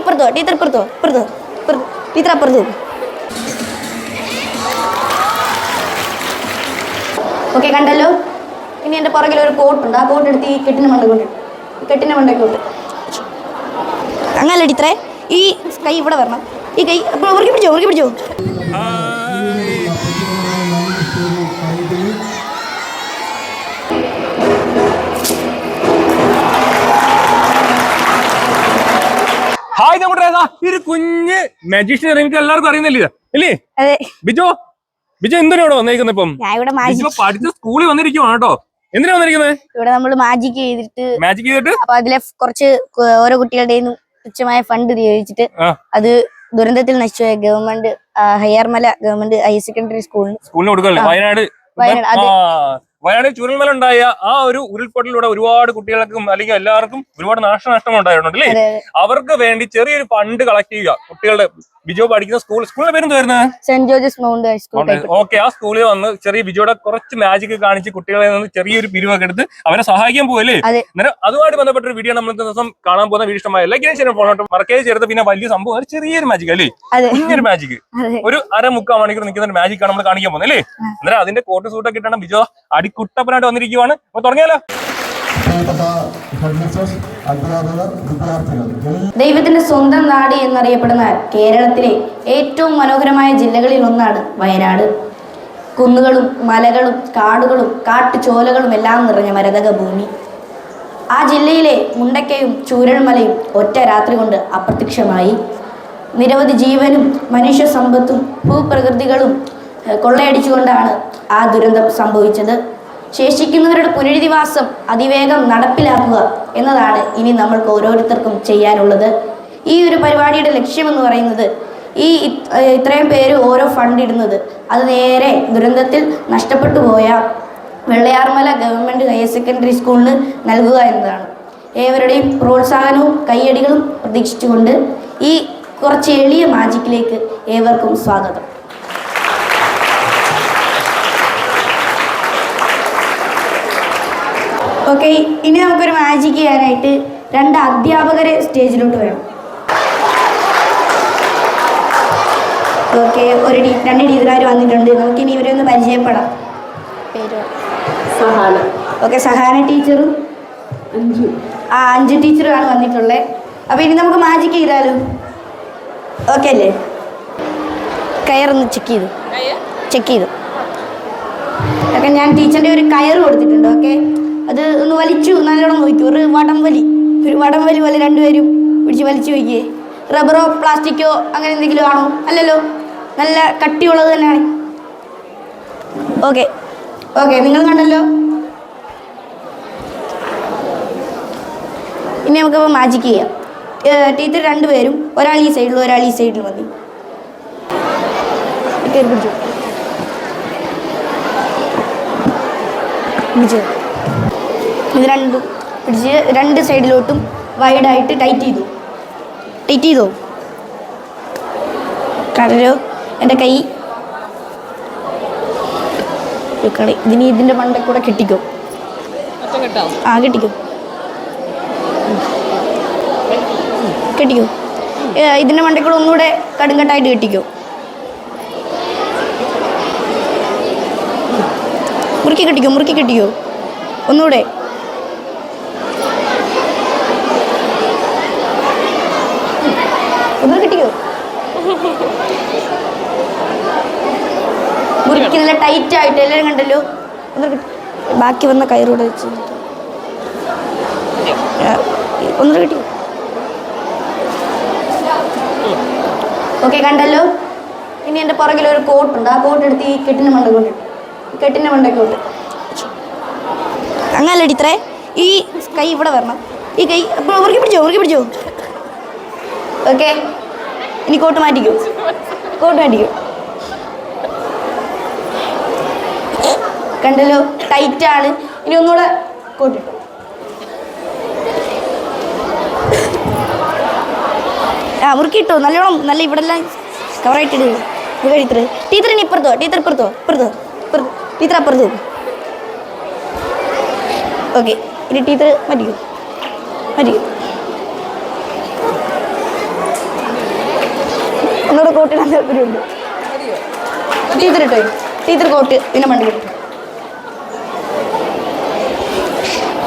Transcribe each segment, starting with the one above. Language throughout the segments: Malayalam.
ഇപ്പുറത്തോ ടീച്ചർ ഇപ്പുറത്തോ ഇപ്പുറത്തോ ടീച്ചർ അപ്പുറത്ത് ഓക്കെ കണ്ടല്ലോ. ഇനി എന്റെ പുറകിൽ ഒരു കോട്ടുണ്ട് ആ കോട്ട് എടുത്ത് ഈ കെട്ടിന് മണ്ട കൊണ്ട് കെട്ടിന് കെട്ടിന് മണ്ടക്കോട്ട് അങ്ങനല്ല ടീച്ചറെ ഈ കൈ ഇവിടെ വരണം. ഈ കൈ ഉറുക്കി പിടിച്ചോ ഉറുക്കി പിടിച്ചോ? ഹായ് നമ്മുടെ ഒരു കുഞ്ഞ് മജീഷ്യൻ എനിക്ക് എല്ലാവർക്കും അറിയുന്നില്ല? ഇല്ലേ? അതെ. ബിജു? ബിജു എന്തിനാ വന്നേക്കുന്നത് ഇപ്പം? ഇവിടെ ബിജു പഠിച്ച സ്കൂളിൽ വന്നിരിക്കുവാണ് കേട്ടോ. എന്തിനാ വന്നിരിക്കുന്നത് ഇവിടെ നമ്മൾ മാജിക് ചെയ്തിട്ട് മാജിക് ചെയ്തിട്ട്? അപ്പൊ അതിലെ കുറച്ച് ഓരോ കുട്ടികളുടെ തുച്ഛമായ ഫണ്ട് ഉപയോഗിച്ചിട്ട് അത് ദുരന്തത്തിൽ നശിച്ചുപോയ ഗവൺമെന്റ് ഹയർമല ഹയ്യാർമല ഗവൺമെന്റ് ഹയർ സെക്കൻഡറി സ്കൂളിന് സ്കൂളിന് കൊടുക്കല്ലേ വയനാട്. വയനാട് വയനാട്, അതെ. ആ, വയനാട് ചുരൽമല ഉണ്ടായ ആ ഒരു ഉരുൾപൊട്ടലിലൂടെ ഒരുപാട് കുട്ടികൾക്കും അല്ലെങ്കിൽ എല്ലാവർക്കും ഒരുപാട് നാശനഷ്ടം ഉണ്ടായിട്ടുണ്ട് അല്ലേ അവർക്ക് വേണ്ടി ചെറിയൊരു ഫണ്ട് കളക്ട് ചെയ്യുക. കുട്ടികളുടെ ബിജോ പഠിക്കുന്ന സ്കൂൾ സ്കൂളിന്റെ പേര് വരുന്നത് saint George's mount high school okay ആ സ്കൂളിൽ വന്ന് ചെറിയ ബിജോടെ കുറച്ച് മാജിക് കാണിച്ച് കുട്ടികളെ നിന്ന് ചെറിയൊരു പിരിവൊക്കെ എടുത്ത് അവരെ സഹായിക്കാൻ പോകല്ലേ. അന്നേരം അതുമായിട്ട് ബന്ധപ്പെട്ട ഒരു വീഡിയോ നമ്മൾ ദിവസം കാണാൻ പോകുന്ന വീഡിയോ ഇഷ്ടമായ ലൈക്ക് ചെറിയ ഫോൺ മറക്കേ ചേർത്ത് പിന്നെ വലിയ സംഭവം ഒരു ചെറിയൊരു മാജിക് അല്ലേ? കുഞ്ഞൊരു മാജിക് ഒരു അര മുക്കാൽ മണിക്കൂർ നിൽക്കുന്ന ഒരു മാജിക് ആണ് നമ്മൾ കാണിക്കാൻ പോകുന്നത് അല്ലേ? അന്നേരം അതിന്റെ കോട്ട് സൂട്ടൊക്കെ ഇട്ടാണ് ബിജോ അടിക്കുട്ടപ്പനായിട്ട് വന്നിരിക്കുവാണ്. അപ്പൊ തുടങ്ങിയാലോ? ദൈവത്തിന്റെ സ്വന്തം നാട് എന്നറിയപ്പെടുന്ന കേരളത്തിലെ ഏറ്റവും മനോഹരമായ ജില്ലകളിൽ ഒന്നാണ് വയനാട്. കുന്നുകളും മലകളും കാടുകളും കാട്ടുചോലകളും എല്ലാം നിറഞ്ഞ മരതക ഭൂമി ആ ജില്ലയിലെ മുണ്ടക്കയും ചൂരൽമലയും ഒറ്റ രാത്രി കൊണ്ട് അപ്രത്യക്ഷമായി. നിരവധി ജീവനും മനുഷ്യ സമ്പത്തും ഭൂപ്രകൃതികളും കൊള്ളയടിച്ചുകൊണ്ടാണ് ആ ദുരന്തം സംഭവിച്ചത്. ശേഷിക്കുന്നവരുടെ പുനരധിവാസം അതിവേഗം നടപ്പിലാക്കുക എന്നതാണ് ഇനി നമ്മൾക്ക് ഓരോരുത്തർക്കും ചെയ്യാനുള്ളത്. ഈ ഒരു പരിപാടിയുടെ ലക്ഷ്യമെന്ന് പറയുന്നത് ഈ ഇത്രയും പേര് ഓരോ ഫണ്ട് ഇടുന്നത്. അത് നേരെ ദുരന്തത്തിൽ നഷ്ടപ്പെട്ടു പോയ വെള്ളയാർമല ഗവൺമെന്റ് ഹയർ സെക്കൻഡറി സ്കൂളിന് നൽകുക എന്നതാണ്. ഏവരുടെയും പ്രോത്സാഹനവും കയ്യടികളും പ്രതീക്ഷിച്ചുകൊണ്ട് ഈ കുറച്ച് എളിയ മാജിക്കിലേക്ക് ഏവർക്കും സ്വാഗതം. ഓക്കെ ഇനി നമുക്കൊരു മാജിക് ചെയ്യാനായിട്ട് രണ്ട് അധ്യാപകരെ സ്റ്റേജിലോട്ട് വേണം ഓക്കെ ഒരു ടീ രണ്ട് ടീച്ചർമാർ വന്നിട്ടുണ്ട്. നമുക്ക് ഇനി ഇവരെ ഒന്ന് പരിചയപ്പെടാം. പേര് സഹാന. ഓക്കെ സഹാന ടീച്ചറും അഞ്ചു ആ അഞ്ച് ടീച്ചറുമാണ് വന്നിട്ടുള്ളത് അപ്പോൾ ഇനി നമുക്ക് മാജിക് ചെയ്താലോ? ഓക്കെ അല്ലേ? കയറൊന്ന് ചെക്ക് ചെയ്തു. ചെക്ക് ചെയ്തു. ഓക്കെ ഞാൻ ടീച്ചറിന്റെ ഒരു കയർ കൊടുത്തിട്ടുണ്ട്. ഓക്കെ അത് ഒന്ന് വലിച്ചു നല്ലോണം നോക്കി. ഒരു വടം വലി. ഒരു വടം വലി പോലെ രണ്ടുപേരും പിടിച്ച് വലിച്ചു നോക്കിയേ റബ്ബറോ പ്ലാസ്റ്റിക്കോ അങ്ങനെ എന്തെങ്കിലും ആണോ? അല്ലല്ലോ. നല്ല കട്ടിയുള്ളത് തന്നെയാണ്. ഓക്കെ. ഓക്കെ നിങ്ങൾ കണ്ടല്ലോ. ഇനി നമുക്കിപ്പോൾ മാജിക് ചെയ്യാം. ടീച്ചർ രണ്ടുപേരും ഒരാൾ ഈ സൈഡിൽ ഒരാൾ ഈ സൈഡിൽ മതി. പിടിച്ചു. പിടിച്ചു. ഇത് രണ്ടും പിടിച്ച് രണ്ട് സൈഡിലോട്ടും വൈഡായിട്ട് ടൈറ്റ് ചെയ്തു. ടൈറ്റ് ചെയ്തോ? കടലോ എന്റെ കൈ. കളി. ഇതിന് ഇതിന്റെ മണ്ടേ കൂടെ കെട്ടിക്കോ? ആ കെട്ടിക്കോ? കെട്ടിക്കോ? ഇതിന്റെ മണ്ടയിൽ കൂടെ ഒന്നുകൂടെ കടുങ്കട്ടായിട്ട് കെട്ടിക്കോ? മുറുക്കി കെട്ടിക്കോ മുറുക്കി കെട്ടിക്കോ? ഒന്നുകൂടെ കെട്ടിക്കോ മുറുക്കി നല്ല ടൈറ്റ് ആയിട്ട് എല്ലാവരും കണ്ടല്ലോ. ബാക്കി വന്ന കയറൂടെ വെച്ച്. ഒന്നര കിട്ടി. ഓക്കെ കണ്ടല്ലോ. ഇനി എന്റെ പുറകിൽ ഒരു കോട്ടുണ്ട്. ആ കോട്ട് എടുത്ത് ഈ കെട്ടിന്റെ മണ്ട കൊണ്ട് കെട്ടിന്റെ മണ്ടക്കോട്ട്. അങ്ങനല്ല ഇത്രേ ഈ കൈ ഇവിടെ വരണം. ഈ കൈ ഉറുക്കി പിടിച്ചോ ഉറുക്കി പിടിച്ചോ? ഓക്കെ. ഇനി കോട്ട് മാറ്റിക്കോ. കോട്ട് മാറ്റിക്കോ. കണ്ടല്ലോ ആണ്. ഇനി ഒന്നുകൂടെ കൂട്ടിട്ടു ആ മുറുക്കിട്ടോ നല്ലോണം നല്ല ഇവിടെ എല്ലാം കവറായിട്ട് ഇടുക ഇത് ടീച്ചർ ടീച്ചർ ഇനി ഇപ്പുറത്തോ ടീച്ചർ ഇപ്പുറത്തോ ഇപ്പുറത്തോ ടീച്ചർ അപ്പുറത്ത്. ഓക്കെ ഇനി ടീച്ചർ മതിയോ മതിയോ ഒന്നുകൂടെ കോട്ടിടാൻ താല്പര്യമുണ്ട്. ടീച്ചർ ഇട്ടോ ടീച്ചർ കോട്ട് പിന്നെ മണ്ടി കിട്ടും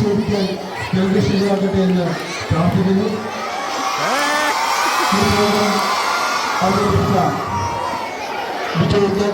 ചോദിക്കാൻ ഞങ്ങൾക്ക് ശരിയാകട്ടെ എന്ന് പ്രാർത്ഥിക്കുന്നു ഈ പ്രോഗ്രാം അവതരിപ്പിച്ച വിജയിക്ക്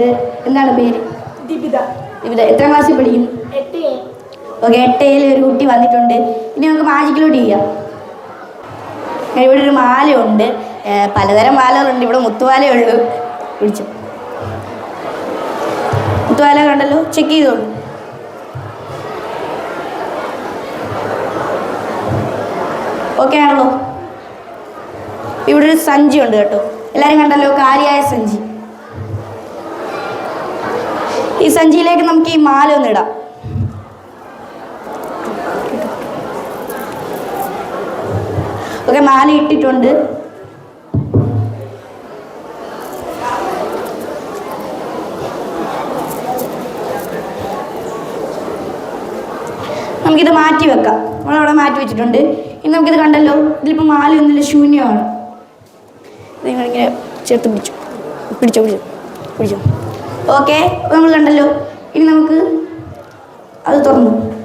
സ്റ്റേജിലോട്ട് എന്താണ് പേര്? എത്ര ക്ലാസ്സിൽ പഠിക്കും ഓക്കെ എട്ടയിൽ ഒരു കുട്ടി വന്നിട്ടുണ്ട്. ഇനി നമുക്ക് മാജിക്കിലോട്ട് ചെയ്യാം. ഇവിടെ ഒരു മാലയുണ്ട്. പലതരം മാലകളുണ്ട്. ഇവിടെ മുത്തുമാലയേ ഉള്ളൂ. പിടിച്ചു മുത്തുമാല കണ്ടല്ലോ? ചെക്ക് ചെയ്തോളൂ. ഓക്കെ ആണല്ലോ. ഇവിടെ ഒരു സഞ്ചി ഉണ്ട് കേട്ടോ. എല്ലാവരും കണ്ടല്ലോ? കാര്യായ സഞ്ചി. ഈ സഞ്ചിയിലേക്ക് നമുക്ക് ഈ മാല ഒന്ന് ഇടാം. ഓക്കെ മാല ഇട്ടിട്ടുണ്ട്. നമുക്കിത് മാറ്റി വെക്കാം. നമ്മളവിടെ മാറ്റി വെച്ചിട്ടുണ്ട്. ഇനി നമുക്കിത് കണ്ടല്ലോ ഇതിലിപ്പോൾ മാല ഒന്നുമില്ല ശൂന്യമാണ്. നിങ്ങളിങ്ങനെ ചേർത്ത് പിടിച്ചു. പിടിച്ചോ പിടിച്ചോ പിടിച്ചോ. ഓക്കെ നമ്മൾ കണ്ടല്ലോ. ഇനി നമുക്ക് അത് തുറന്നു.